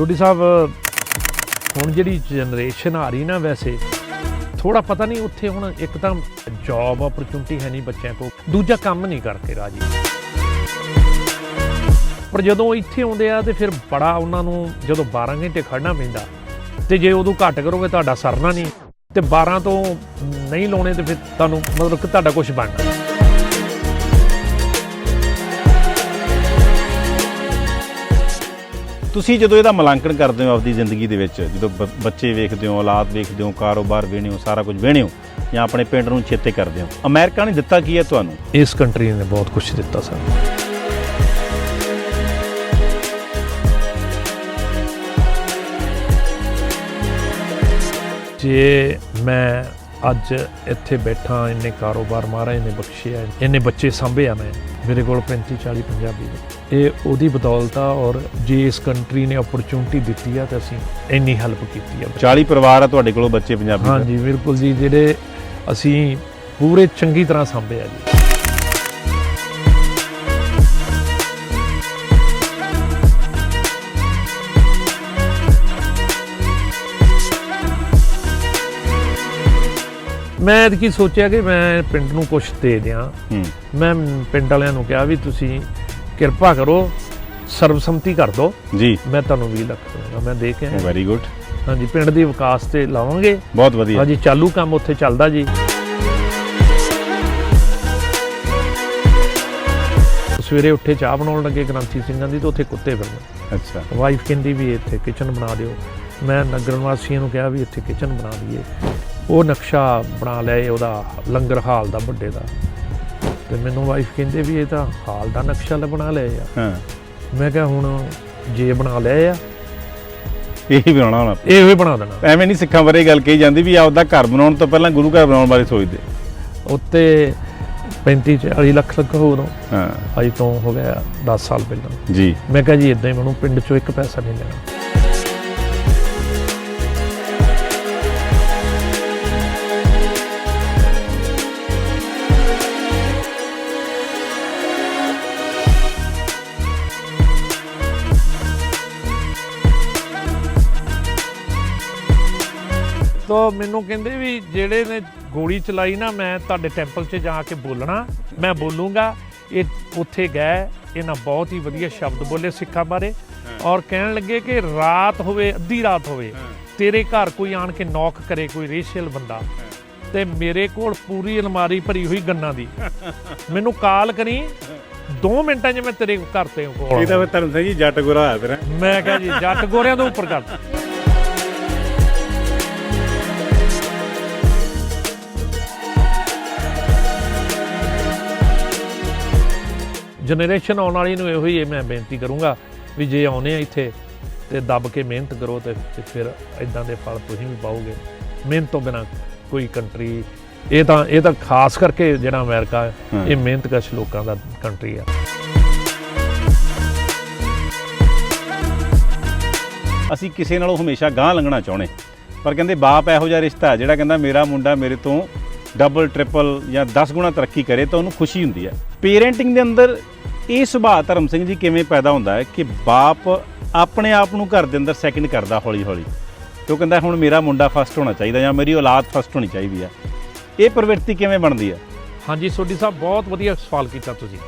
ਸੋਢੀ ਸਾਹਿਬ, ਹੁਣ ਜਿਹੜੀ ਜਨਰੇਸ਼ਨ ਆ ਰਹੀ ਨਾ ਵੈਸੇ ਥੋੜਾ ਪਤਾ ਨਹੀਂ ਉੱਥੇ ਹੁਣ ਇੱਕ ਤਾਂ ਜੌਬ ਓਪਰਚੁਨਿਟੀ ਹੈ ਨਹੀਂ ਬੱਚਿਆਂ ਕੋਲ, ਦੂਜਾ ਕੰਮ ਨਹੀਂ ਕਰਕੇ ਰਾਜੀ। ਪਰ ਜਦੋਂ ਇੱਥੇ ਆਉਂਦੇ ਆ ਤੇ ਫਿਰ ਬੜਾ ਉਹਨਾਂ ਨੂੰ ਜਦੋਂ 12 ਘੰਟੇ ਖੜਨਾ ਪੈਂਦਾ, ਤੇ ਜੇ ਉਦੋਂ ਘੱਟ ਕਰੋਗੇ ਤੁਹਾਡਾ ਸਰਨਾ ਨਹੀਂ, ਤੇ 12 ਤੋਂ ਨਹੀਂ ਲਾਉਣੇ ਤੇ ਫਿਰ ਤੁਹਾਨੂੰ ਮਤਲਬ ਕਿ ਤੁਹਾਡਾ ਕੁਝ ਬਣਨਾ ਤੁਸੀਂ ਜਦੋਂ ਇਹਦਾ ਮੁਲਾਂਕਣ ਕਰਦੇ ਹੋ ਆਪਦੀ ਜ਼ਿੰਦਗੀ ਦੇ ਵਿੱਚ, ਜਦੋਂ ਬ- ਬੱਚੇ ਵੇਖਦੇ ਹੋ, ਔਲਾਦ ਵੇਖਦੇ ਹੋ, ਕਾਰੋਬਾਰ ਵੇਖਦੇ ਹੋ, ਸਾਰਾ ਕੁਝ ਵੇਖਦੇ ਹੋ, ਜਾਂ ਆਪਣੇ ਪਿੰਡ ਨੂੰ ਚੇਤੇ ਕਰਦੇ ਹੋ, ਅਮਰੀਕਾ ਨੇ ਦਿੱਤਾ ਕੀ ਹੈ ਤੁਹਾਨੂੰ? ਇਸ ਕੰਟਰੀ ਨੇ ਬਹੁਤ ਕੁਝ ਦਿੱਤਾ ਸਾਨੂੰ। ਜੇ ਮੈਂ ਅੱਜ ਇੱਥੇ ਬੈਠਾ ਇੰਨੇ ਕਾਰੋਬਾਰ ਮਹਾਰਾਜ ਨੇ ਬਖਸ਼ਿਆ ਇੰਨੇ ਬੱਚੇ ਸਾਂਭੇ ਆ ਮੈਂ ਮੇਰੇ ਕੋਲ 35 40 ਪੰਜਾਬੀ ਨੇ। ਇਹ ਉਹਦੀ ਬਦੌਲਤ ਆ ਔਰ ਜੇ ਇਸ ਕੰਟਰੀ ਨੇ ਓਪਰਚੁਨਿਟੀ ਦਿੱਤੀ ਆ ਤਾਂ ਅਸੀਂ ਇੰਨੀ ਹੈਲਪ ਕੀਤੀ ਆ। 40 ਪਰਿਵਾਰ ਆ ਤੁਹਾਡੇ ਕੋਲ ਬੱਚੇ ਪੰਜਾਬੀ। ਹਾਂਜੀ ਬਿਲਕੁਲ ਜੀ ਜਿਹੜੇ ਅਸੀਂ ਪੂਰੇ ਚੰਗੀ ਤਰ੍ਹਾਂ ਸਾਂਭੇ ਆ ਜੀ। ਮੈਂ ਕੀ ਸੋਚਿਆ ਕਿ ਮੈਂ ਪਿੰਡ ਨੂੰ ਕੁਝ ਦੇ ਦਿਆਂ। ਮੈਂ ਪਿੰਡ ਵਾਲਿਆਂ ਨੂੰ ਕਿਹਾ ਵੀ ਤੁਸੀਂ ਕਿਰਪਾ ਕਰੋ ਸਰਬਸੰਮਤੀ ਕਰ ਦਿਓ। ਜੀ। ਮੈਂ ਤੁਹਾਨੂੰ 20 ਲੱਖ ਦਊਂਗਾ ਮੈਂ ਦੇ ਕੇ ਆਇਆ। ਵੈਰੀ ਗੁੱਡ ਹਾਂਜੀ ਪਿੰਡ ਦੀ ਵਿਕਾਸ ਤੇ ਲਾਵਾਂਗੇ। ਬਹੁਤ ਵਧੀਆ। ਹਾਂਜੀ ਚਾਲੂ ਕੰਮ ਉੱਥੇ ਚੱਲਦਾ ਜੀ। ਸਵੇਰੇ ਉੱਠੇ ਚਾਹ ਬਣਾਉਣ ਲੱਗੇ ਗ੍ਰੰਥੀ ਸਿੰਘਾਂ ਦੀ ਤੇ ਉੱਥੇ ਕੁੱਤੇ ਫਿਰਦੇ ਅੱਛਾ। ਵਾਈਫ ਕਹਿੰਦੀ ਵੀ ਇੱਥੇ ਕਿਚਨ ਬਣਾ ਦਿਓ। ਮੈਂ ਨਗਰ ਨਿਵਾਸੀਆਂ ਨੂੰ ਕਿਹਾ ਵੀ ਇੱਥੇ ਕਿਚਨ ਬਣਾ ਦਈਏ। ਉਹ ਨਕਸ਼ਾ ਬਣਾ ਲਿਆ ਇਹ ਉਹਦਾ ਲੰਗਰ ਹਾਲ ਦਾ ਵੱਡੇ ਦਾ। ਤੇ ਮੈਨੂੰ ਵਾਈਫ ਕਹਿੰਦੇ ਵੀ ਇਹ ਤਾਂ ਹਾਲ ਦਾ ਨਕਸ਼ਾ ਲ ਬਣਾ ਲਿਆ ਆ। ਹਾਂ। ਮੈਂ ਕਿਹਾ ਹੁਣ ਜੇ ਬਣਾ ਲਿਆ ਆ। ਇਹ ਹੀ ਬਣਾਉਣਾ ਹੁਣ ਇਹ ਵੀ ਬਣਾ ਦੇਣਾ। ਐਵੇਂ ਨਹੀਂ ਸਿੱਖਾਂ ਬਾਰੇ ਗੱਲ ਕਹੀ ਜਾਂਦੀ ਵੀ ਆਪਦਾ ਘਰ ਬਣਾਉਣ ਤੋਂ ਪਹਿਲਾਂ ਗੁਰੂ ਘਰ ਬਣਾਉਣ ਬਾਰੇ ਸੋਚਦੇ। ਉੱਤੇ 35 40 ਲੱਖ ਲੱਗਾ ਉਦੋਂ ਹਾਂ। ਅੱਜ ਤੋਂ ਹੋ ਗਿਆ 10 ਸਾਲ ਪਹਿਲਾਂ। ਜੀ। ਮੈਂ ਕਿਹਾ ਜੀ ਇਦਾਂ ਹੀ ਮੈਨੂੰ ਪਿੰਡ ਚੋਂ ਇੱਕ ਪੈਸਾ ਨਹੀਂ ਲੈਣਾ ਤੋ ਮੈਨੂੰ ਕਹਿੰਦੇ ਵੀ ਜਿਹੜੇ ਨੇ ਗੋਲੀ ਚਲਾਈ ਨਾ ਮੈਂ ਤੁਹਾਡੇ ਟੈਂਪਲ 'ਚ ਜਾ ਕੇ ਬੋਲਣਾ ਮੈਂ ਬੋਲੂੰਗਾ। ਇਹ ਉੱਥੇ ਗਏ ਇਹਨਾਂ ਬਹੁਤ ਹੀ ਵਧੀਆ ਸ਼ਬਦ ਬੋਲੇ ਸਿੱਖਾਂ ਬਾਰੇ। ਔਰ ਕਹਿਣ ਲੱਗੇ ਕਿ ਰਾਤ ਹੋਵੇ ਅੱਧੀ ਰਾਤ ਹੋਵੇ ਤੇਰੇ ਘਰ ਕੋਈ ਆਣ ਕੇ ਨੌਕ ਕਰੇ ਕੋਈ ਰੇਸ਼ੀਅਲ ਬੰਦਾ। ਤੇ ਮੇਰੇ ਕੋਲ ਪੂਰੀ ਅਲਮਾਰੀ ਭਰੀ ਹੋਈ ਗੰਨਾਂ ਦੀ। ਮੈਨੂੰ ਕਾਲ ਕਰੀ 2 ਮਿੰਟਾਂ 'ਚ ਮੈਂ ਤੇਰੇ ਘਰ ਤੇ ਕੋਲ ਇਹ ਤਾਂ ਧਰਮ ਸਿੰਘ ਜੀ ਜੱਟ ਗੁਰਾ ਹੋਇਆ ਫਿਰ ਮੈਂ ਕਿਹਾ ਜੀ ਜੱਟ ਗੋਰਿਆਂ ਤੋਂ ਉੱਪਰ ਕਰ। ਜਨਰੇਸ਼ਨ ਆਉਣ ਵਾਲੀ ਨੂੰ ਇਹੋ ਹੀ ਮੈਂ ਬੇਨਤੀ ਕਰੂੰਗਾ ਵੀ ਜੇ ਆਉਨੇ ਆ ਇੱਥੇ ਤੇ ਦੱਬ ਕੇ ਮਿਹਨਤ ਕਰੋ ਤੇ ਫਿਰ ਇਦਾਂ ਦੇ ਫਲ ਤੁਸੀਂ ਵੀ ਪਾਓਗੇ। ਮਿਹਨਤ ਤੋਂ ਬਿਨਾ ਕੋਈ ਕੰਟਰੀ ਇਹ ਤਾਂ ਇਹ ਤਾਂ ਖਾਸ ਕਰਕੇ ਜਿਹੜਾ ਅਮਰੀਕਾ। ਇਹ ਮਿਹਨਤਕਸ਼ ਲੋਕਾਂ ਦਾ ਕੰਟਰੀ ਆ। ਅਸੀਂ ਕਿਸੇ ਨਾਲੋਂ ਹਮੇਸ਼ਾ ਗਾਂਹ ਲੰਘਣਾ ਚਾਹੁੰਦੇ ਪਰ ਕਹਿੰਦੇ ਬਾਪ ਇਹੋ ਜਿਹਾ ਰਿਸ਼ਤਾ ਜਿਹੜਾ ਕਹਿੰਦਾ ਮੇਰਾ ਮੁੰਡਾ ਮੇਰੇ ਤੋਂ ਡਬਲ ਟ੍ਰਿਪਲ ਜਾਂ 10 ਗੁਣਾ ਤਰੱਕੀ ਕਰੇ ਤਾਂ ਉਹਨੂੰ ਖੁਸ਼ੀ ਹੁੰਦੀ ਹੈ। ਪੇਰੈਂਟਿੰਗ ਦੇ ਅੰਦਰ ਇਹ ਸੁਭਾਅ ਧਰਮ ਸਿੰਘ ਜੀ ਕਿਵੇਂ ਪੈਦਾ ਹੁੰਦਾ ਹੈ ਕਿ ਬਾਪ ਆਪਣੇ ਆਪ ਨੂੰ ਘਰ ਦੇ ਅੰਦਰ ਸੈਕਿੰਡ ਕਰਦਾ ਹੌਲੀ ਹੌਲੀ ਤੇ ਉਹ ਕਹਿੰਦਾ ਹੁਣ ਮੇਰਾ ਮੁੰਡਾ ਫਸਟ ਹੋਣਾ ਚਾਹੀਦਾ ਜਾਂ ਮੇਰੀ ਔਲਾਦ ਫਸਟ ਹੋਣੀ ਚਾਹੀਦੀ ਆ। ਇਹ ਪ੍ਰਵਿਰਤੀ ਕਿਵੇਂ ਬਣਦੀ ਹੈ ਹਾਂਜੀ, ਸੋਢੀ ਸਾਹਿਬ, ਬਹੁਤ ਵਧੀਆ ਸਵਾਲ ਕੀਤਾ ਤੁਸੀਂ।